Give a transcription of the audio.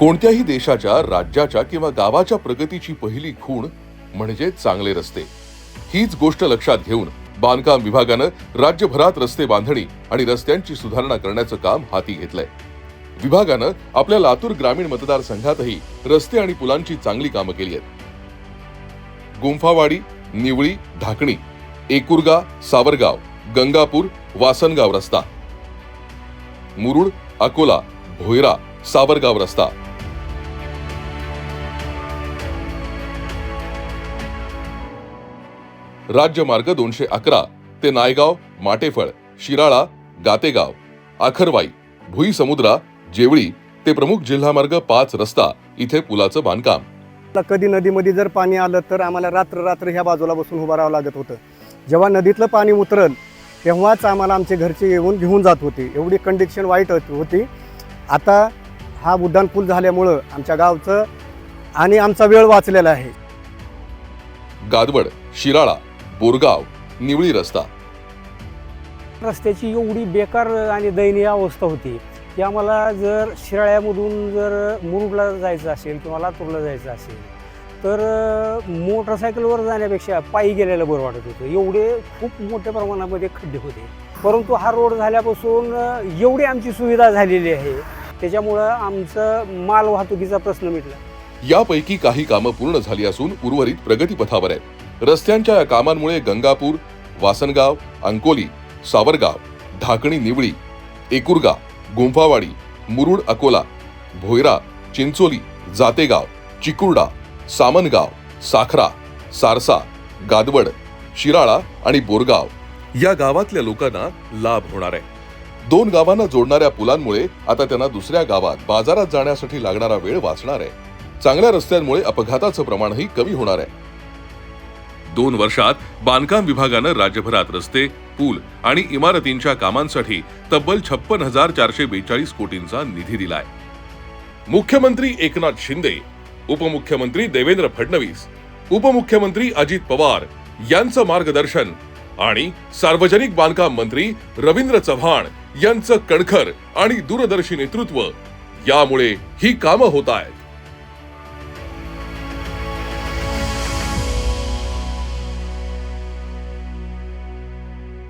कोणत्याही देशाच्या राज्याच्या किंवा गावाच्या प्रगतीची पहिली खूण म्हणजे चांगले रस्ते. हीच गोष्ट लक्षात घेऊन बांधकाम विभागानं राज्यभरात रस्ते बांधणी आणि रस्त्यांची सुधारणा करण्याचं काम हाती घेतलंय. विभागानं आपल्या लातूर ग्रामीण मतदारसंघातही रस्ते आणि पुलांची चांगली कामं केली आहेत. गुंफावाडी निवळी ढाकणी एकुरगा सावरगाव गंगापूर वासनगाव रस्ता. मुरुड अकोला भोयरा सावरगाव रस्ता. राज्य मार्ग दोनशे अकरा ते नायगाव माटेफळ शिराळा गातेगाव आखरवाई भुई समुद्रा जेवळी ते प्रमुख जिल्हा मार्ग पाच रस्ता इथे पुलाचं बांधकाम. कधी नदीमध्ये जर पाणी आलं तर आम्हाला रात्र रात्र ह्या बाजूला बसून उभं राहावं लागत होतं. जेव्हा नदीतलं पाणी उतरल तेव्हाच आम्हाला आमचे घरचे येऊन घेऊन जात होते. एवढी कंडिशन वाईट होत- होती. आता हा उड्डाण पूल झाल्यामुळं आमच्या गावचं आणि आमचा वेळ वाचलेला आहे. गादवड शिराळा बोरगाव निवळी रस्ता. रस्त्याची एवढी बेकार आणि दयनीय अवस्था होती की आम्हाला जर शिराळ्यामधून जर मुरुडला जायचं असेल किंवा लातूरला जायचं असेल तर मोटरसायकलवर जाण्यापेक्षा पायी गेलेलं बरं वाटत होतं. एवढे खूप मोठ्या प्रमाणामध्ये खड्डे होते. परंतु हा रोड झाल्यापासून एवढी आमची सुविधा झालेली आहे. त्याच्यामुळं आमचं माल वाहतुकीचा प्रश्न मिटला. यापैकी काही कामं पूर्ण झाली असून उर्वरित प्रगतीपथावर आहेत. रस्त्यांच्या या कामांमुळे गंगापूर वासनगाव अंकोली सावरगाव ढाकणी निवळी एकुरगा गुंफावाडी मुरुड अकोला भोयरा चिंचोली जातेगाव चिकुर्डा सामनगाव साखरा सारसा गादवड शिराळा आणि बोरगाव या गावातल्या लोकांना लाभ होणार आहे. दोन गावांना जोडणाऱ्या पुलांमुळे आता त्यांना दुसऱ्या गावात बाजारात जाण्यासाठी लागणारा वेळ वाचणार आहे. चांगल्या रस्त्यांमुळे अपघाताचं प्रमाणही कमी होणार आहे. दोन वर्षात बांधकाम विभागानं राज्यभरात रस्ते पूल आणि इमारतींच्या कामांसाठी तब्बल छप्पन हजार चारशे बेचाळीस कोटींचा निधी दिलाय. मुख्यमंत्री एकनाथ शिंदे उपमुख्यमंत्री देवेंद्र फडणवीस उपमुख्यमंत्री अजित पवार यांचं मार्गदर्शन आणि सार्वजनिक बांधकाम मंत्री रवींद्र चव्हाण यांचं कणखर आणि दूरदर्शी नेतृत्व यामुळे ही कामं होत आहेत.